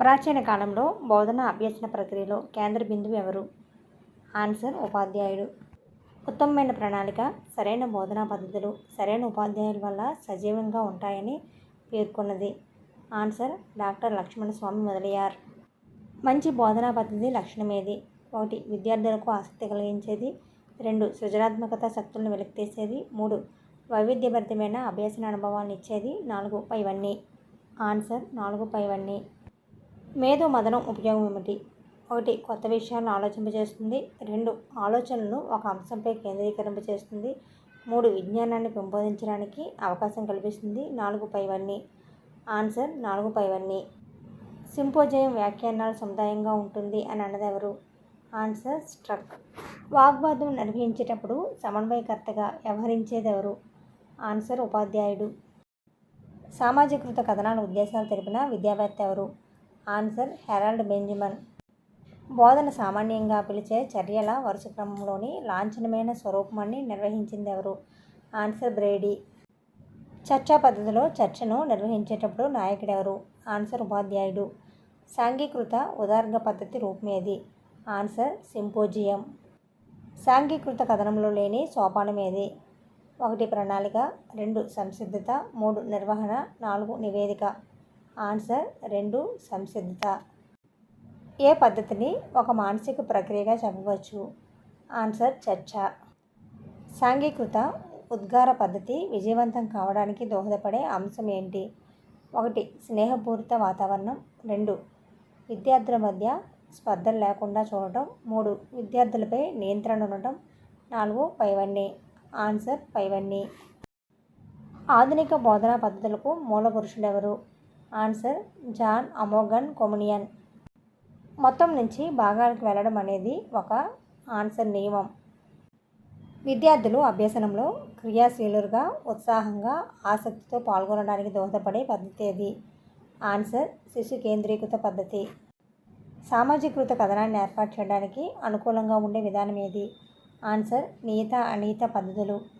ప్రాచీన కాలంలో బోధన అభ్యసన ప్రక్రియలో కేంద్ర బిందువు ఎవరు? ఆన్సర్ ఉపాధ్యాయుడు. ఉత్తమమైన ప్రణాళిక సరైన బోధనా పద్ధతులు సరైన ఉపాధ్యాయుల వల్ల సజీవంగా ఉంటాయని పేర్కొన్నది. Answer doctor Lakshmana Swamy Mudaliar. మంచి బోధనా పద్ధతి లక్షణమేది? ఒకటి విద్యార్థులకు ఆసక్తి కలిగించేది. రెండు సృజనాత్మకత శక్తులను వెలికితీసేది మూడు వైవిధ్యభరితమైన అభ్యసన అనుభవాలను ఇచ్చేది. నాలుగు పైవన్నీ. ఆన్సర్ నాలుగు పైవన్నీ. మేధో మదనం ఉపయోగం ఏమిటి? ఒకటి కొత్త విషయాలను ఆలోచింపజేస్తుంది. రెండు ఆలోచనలను ఒక అంశంపై కేంద్రీకరింపజేస్తుంది. మూడు విజ్ఞానాన్ని పెంపొందించడానికి అవకాశం కల్పిస్తుంది. నాలుగు పైవన్నీ. ఆన్సర్ నాలుగు పైవన్నీ. సింపోజయం వ్యాఖ్యానాల సముదాయంగా ఉంటుంది అని అన్నదెవరు ఆన్సర్ స్ట్రక్. వాగ్వాదం నిర్వహించేటప్పుడు సమన్వయకర్తగా వ్యవహరించేదెవరు ఆన్సర్ ఉపాధ్యాయుడు. సామాజికృత కథనాల ఉద్దేశాలు తెలిపిన విద్యావేత్త ఎవరు? Answer Harold Benjamin. బోధన సామాన్యంగా పిలిచే చర్యల వరుస క్రమంలోని లాంఛనమైన స్వరూపమాన్ని నిర్వహించింది ఎవరు ఆన్సర్ బ్రేడీ. చర్చా పద్ధతిలో చర్చను నిర్వహించేటప్పుడు నాయకుడెవరు? ఆన్సర్ ఉపాధ్యాయుడు. సాంఘీకృత ఉదార్గ పద్ధతి రూపమేది? Answer symposium. సాంఘీకృత కథనంలో లేని సోపానమేది? ఒకటి ప్రణాళిక రెండు సంసిద్ధత మూడు నిర్వహణ నాలుగు నివేదిక. ఆన్సర్ రెండు సంసిద్ధత. ఏ పద్ధతిని ఒక మానసిక ప్రక్రియగా చెప్పవచ్చు? ఆన్సర్ చర్చ. సాంఘీకృత ఉద్గార పద్ధతి విజయవంతం కావడానికి దోహదపడే అంశం ఏంటి? ఒకటి స్నేహపూరిత వాతావరణం. రెండు విద్యార్థుల మధ్య స్పర్ధలు లేకుండా చూడటం. మూడు విద్యార్థులపై నియంత్రణ ఉండటం. నాలుగు పైవన్నీ. ఆన్సర్ పైవన్నీ. ఆధునిక బోధనా పద్ధతులకు మూల పురుషుడెవరు ఆన్సర్ జాన్ అమోగన్ కొమినియన్. మొత్తం నుంచి భాగాలకు వెళ్ళడం అనేది ఒక ఆన్సర్ నియమం. విద్యార్థులు అభ్యసనంలో క్రియాశీలుగా ఉత్సాహంగా ఆసక్తితో పాల్గొనడానికి దోహదపడే పద్ధతి ఏది? ఆన్సర్ శిశు కేంద్రీకృత పద్ధతి. సామాజికృత కథనాన్ని ఏర్పాటు చేయడానికి అనుకూలంగా ఉండే విధానం ఏది? ఆన్సర్ నియత అనీత పద్ధతులు.